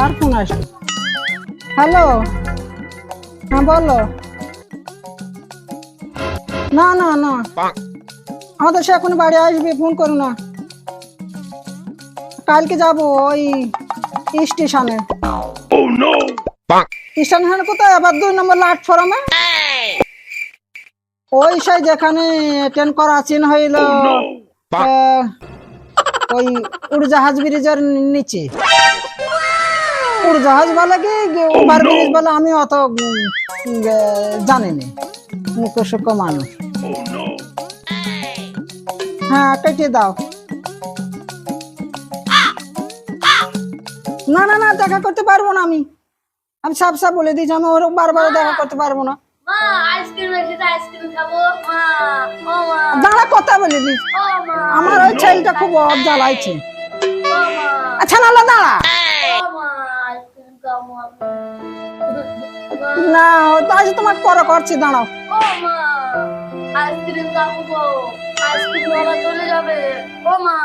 কার phone আসলো hello? হ্যাঁ বলো। না না না। আমাদের সে এখন বাড়ি আসবে ফোন করো না। কালকে যাব ওই স্টেশনে। স্টেশনে কোথায়? আবার দুই নম্বর প্ল্যাটফর্মে ওই সেই যেখানে ট্রেন করাচিন হইল আহ, ওই উড়জাহাজ ব্রিজের নিচে। উড়জাহাজ বলে কি ওভার ব্রিজ বলে আমি অত উম, উম, জানি না মুখোশুক মানুষ। হ্যাঁ কেটে দাও। না না না দেখা করতে পারব না আমি। আমি সাফ সাফ বলে দিয়েছি আমি ওর বারবার দেখা করতে পারব না। মা আইসক্রিম এসেছে আইসক্রিম খাব। মা ও মা। দাঁড়া কথা বলে দিস আমার ওই ছেলেটা খুব অব জ্বালাইছে আচ্ছা নাহলে দাঁড়া। আইসক্রিম খাব না ও তো আজ তোমাকে পরে করছি দাঁড়াও। ও মা আইসক্রিম খাব আইসক্রিম ওরা চলে যাবে। ও মা।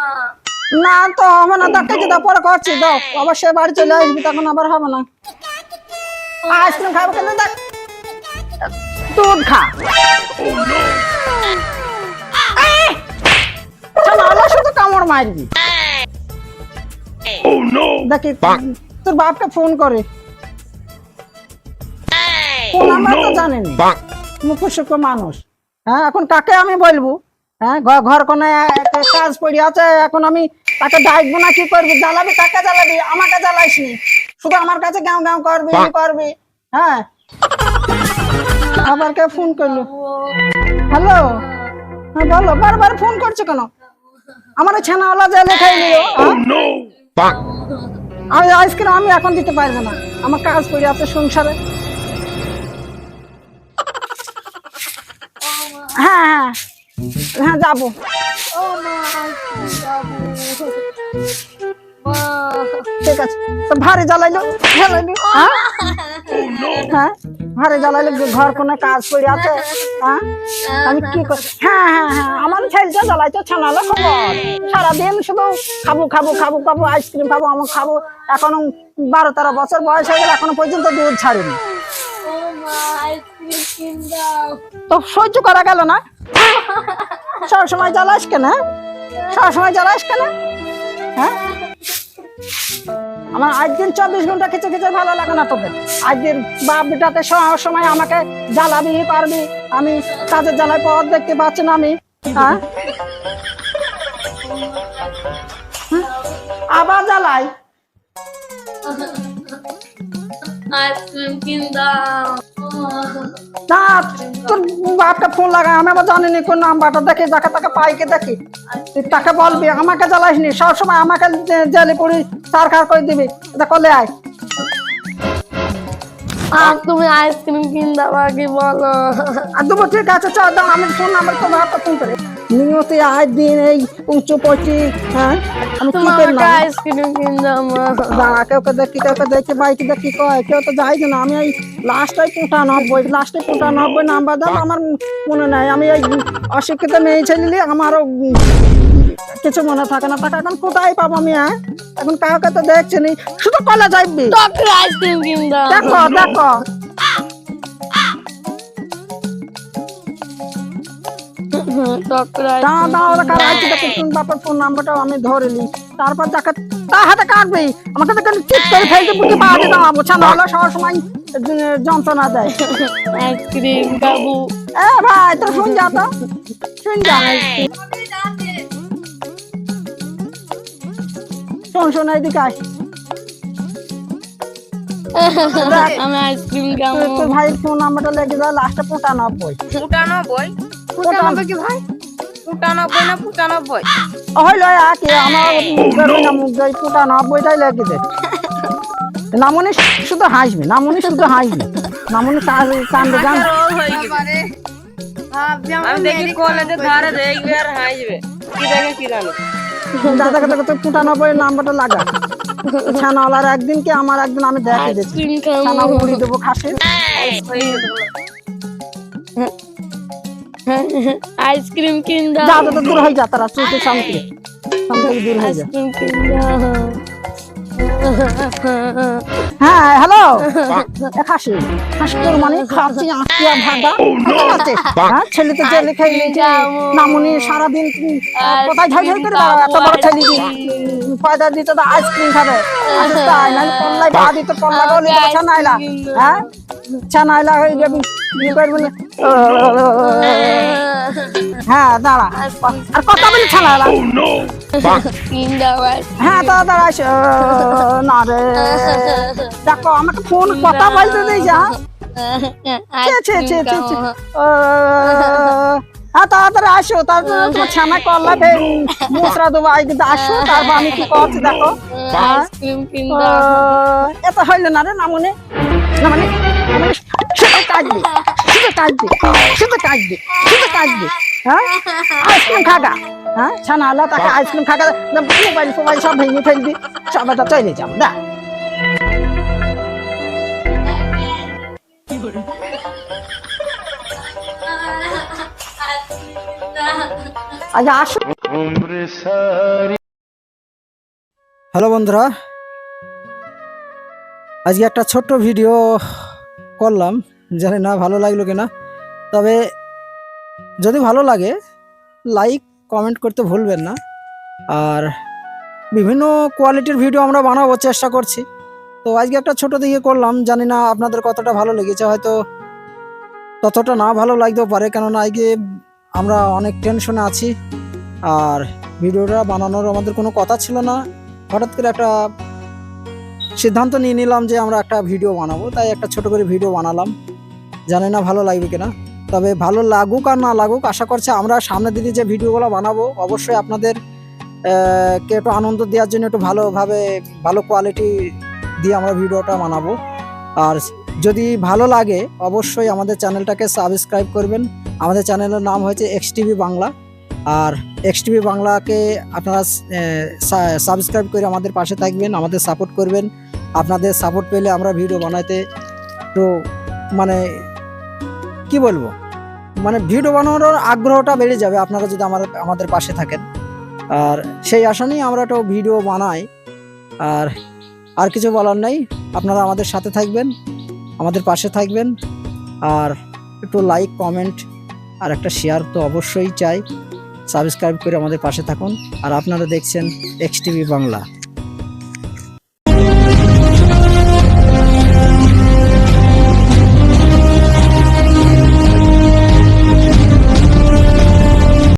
না তো হবে না দেখে দাও পরে করছি দাও। আবার সে বাড়ি চলে আসবি তখন আবার হবে না। আইসক্রিম খাব কেন দেখ। দুধ খা। এই! চল, আবার শুধু কামড় মারবি। দেখি তোর বাপকে ফোন করে। ফোন নাম্বার তো জানেনি। মুখোশুক মানুষ। হ্যাঁ এখন কাকে আমি বলব? হ্যাঁ ঘর কোনে কাজ পড়ে আছে এখন আমি তাকে ডাকবো না কি করবি? জ্বালাবি কাকে জ্বালাবি? আমাকে জ্বালাইস নি শুধু আমার কাছে গাঁও গাঁও করবি করবি। হ্যাঁ। আবার কে ফোন করল? হ্যালো? হ্যাঁ বলো বারবার ফোন করছ কেন? আমার ছানাওয়ালা যে লেখাই নিও আমি আইসক্রিম আমি এখন দিতে পারব না। আমার কাজ পড়ে আছে সংসারে। হ্যাঁ হ্যাঁ। হ্যাঁ যাব। ঠিক আছে। ভারে জ্বালাইলো। জ্বালাইলো। হ্যাঁ? হ্যাঁ ভারে জ্বালাইলো ঘর কোনো কাজ পড়ে আছে হ্যাঁ? আমি কি করি? হ্যাঁ হ্যাঁ হ্যাঁ আমার ছেলেটা জ্বালাইতো ছানালো খবর। সারাদিন শুধু খাব খাব খাব খাব, আইসক্রিম খাব আমার খাব। এখনও বারো, তেরো বছর বয়স হয়ে গেলে এখনও পর্যন্ত দুধ ছাড়িনি। তো সহ্য করা গেল না। সব সময় জ্বালাস কেন সব সময় জ্বালাস কেন হ্যাঁ? আমার আজ দিন চব্বিশ ঘণ্টা কিছু কিছু ভালো লাগে না তোদের আজ দিন বাপ বেটাতে সব সময় আমাকে জ্বালাবি, পারবি। আমি কাজের জ্বালায় পথ দেখতে পাচ্ছি না আমি। হ্যাঁ? হ্যাঁ? আবার জ্বালাই। আইসক্রিম কিন দাও না, তোর বাপকে ফোন লাগা আমি আবার জানিনি কোন নাম্বারটা। দেখি, যাকে তাকে পাইকে দেখি। তাকে বলবি, আমাকে জ্বালাইসনি, সবসময় আমাকে জেলে পড়ি, সার খার করে দিবি। এটা করলে আয়। আর তুমি আইসক্রিম কিন দাও আগে বলো। আর দেবো ঠিক আছে চল দাও আমি ফোন নাম্বার তো বাপটা ফোন করে নিয়তে আজ দিন এই উঁচু পচি হ্যাঁ? আমি কি তোমাকে আইসক্রিম কিন দাও মা। দাঁড়া কেউ কে দেখি কেউ কে দেখি বাইকে দেখি কয়? কেউ তো যাই না আমি এই লাস্টে পুঁটা নব্বই লাস্টে পুঁটা নব্বই নাম্বার দাম আমার মনে নাই আমি এই অশিক্ষিত মেয়ে ছেলে আমারও কিছু মনে থাকে না টাকা এখন কোথায় পাবো আমি হ্যাঁ? এখন কাউকে তো দেখছি নি শুধু কলে যাইবি। ডক্টর আইসক্রিম কিন দাও দেখো দেখো আমি তারপর যাকে তার হাতে কাটবি আমাকে তো চিট করে ফেলতে বুঝতে পারছি দাঁড়াবো ছানা হলে সময় যন্ত্রণা দেয়। আইসক্রিম খাব এ ভাই তোর শুন যা তো। শুন যা। শোন শোন এইদিকে আয় আমি আইসক্রিম খাব। তোর- তোর ফোন নাম্বারটা লেগে যায় লাস্টে পঁচানব্বই পঁচানব্বই পঁচানব্বই কি ভাই? পঁচানব্বই না পঁচানব্বই হইল কি আমার মুখ না মুখ যাই পঁচানব্বইটাই লেগে দে। নামনি শুধু হাসবি নামনি শুধু হাসবি। নামনি কান্দে গান আমি দেখি কলেজে ধারে দেখবে আর হাসবে। কি দেখে কি জানো। দাদাকে দেখো তুই পঁচানব্বই নাম্বারটা লাগা। ছানাওয়ালার একদিন কি আমার একদিন আমি দেখে দিচ্ছি ছানা মুড়ি দেবো খাসি আইসক্রিম কিন দাও যা তো দূর হয়ে যা তারা তুই শান্তি। শান্তি দূর হয়ে যা। আইসক্রিম কিন দাও হ্যাঁ হ্যালো খাসি। খাসি তোর মানে খাচ্ছি আঁকিয়া ভাগা। আছে? হ্যাঁ ছেলে তো জেলে খেয়ে নিয়েছে নামুনি সারাদিন উম, কোথায় ঝাই ঝাই করে বেড়াবে এত বড় ছেলে পয়দা দিতে তো আইসক্রিম খাবে। নাহলে পল্লাই পা দিতে পল্লা গলি ছানাইলা। হ্যাঁ? ছানাইলা হয়ে যাবি। করবি? না? হ্যাঁ দাঁড়া। আর কথা বলি ছানাইলা জিন্দাবাদ হ্যাঁ দাঁড়া দাঁড়া না রে। দেখো আমাকে ফোন কথা বলতে দিই যা। হ্যাঁ তাড়াতাড়ি আসো তাড়াতাড়ি তোমার ছানা করলা ফের মুসরা দেবো কিন্তু আসো তারপর আমি কি করছি দেখো। এত হইল না রে না মনে মানে না মানে। শুধু শুধু শুধু হ্যাঁ? আইসক্রিম খাগা হ্যাঁ? ছানা তাকে আইসক্রিম খাগা মোবাইল ফোবাইল সব ভেঙে ফেলবি চলে যাব, না? আজ আসো। হ্যালো বন্ধুরা, আজকে একটা ছোট্ট ভিডিও করলাম। জানি না, ভালো লাগল কিনা। তবে যদি ভালো লাগে লাইক কমেন্ট করতে ভুলবেন না। আর বিভিন্ন কোয়ালিটির ভিডিও আমরা বানাবো, চেষ্টা করছি। তো আজকে একটা ছোট দিকে করলাম, জানি না আপনাদের কতটা ভালো লেগেছে, হয়তো ততটা না ভালো লাগতেও পারে, কেননা আজকে আমরা অনেক টেনশনে আছি। আর ভিডিওটা বানানোর আমাদের কোনো কথা ছিল না। হঠাৎ করে একটা সিদ্ধান্ত নিয়ে নিলাম যে আমরা একটা ভিডিও বানাবো, তাই একটা ছোট করে ভিডিও বানালাম। জানি না ভালো লাগবে কিনা। তবে ভালো লাগুক আর না লাগুক, আশা করছি আমরা সামনের দিকে যে ভিডিওগুলো বানাবো, অবশ্যই আপনাদের কে একটু আনন্দ দেওয়ার জন্য একটু ভালোভাবে, ভালো কোয়ালিটি দিয়ে আমরা ভিডিওটা বানাবো। আর যদি ভালো লাগে, অবশ্যই আমাদের চ্যানেলটাকে সাবস্ক্রাইব করবেন। আমাদের চ্যানেলের নাম হয়েছে এক্স বাংলা আর এক্স টিভি বাংলাকে আপনারা সাবস্ক্রাইব করে আমাদের পাশে থাকবেন, আমাদের সাপোর্ট করবেন। আপনাদের সাপোর্ট পেলে আমরা ভিডিও বানাইতে একটু মানে কি বলব? মানে ভিডিও বানানোর আগ্রহটা বেড়ে যাবে আপনারা যদি আমাদের আমাদের পাশে থাকেন। আর সেই আশা নিয়ে আমরা একটা ভিডিও বানাই। আর আর কিছু বলার নাই। আপনারা আমাদের সাথে থাকবেন, আমাদের পাশে থাকবেন। আর একটু লাইক কমেন্ট আর একটা শেয়ার তো অবশ্যই চাই। সাবস্ক্রাইব করে আমাদের পাশে থাকুন। আর আপনারা দেখছেন এক্স টিভি বাংলা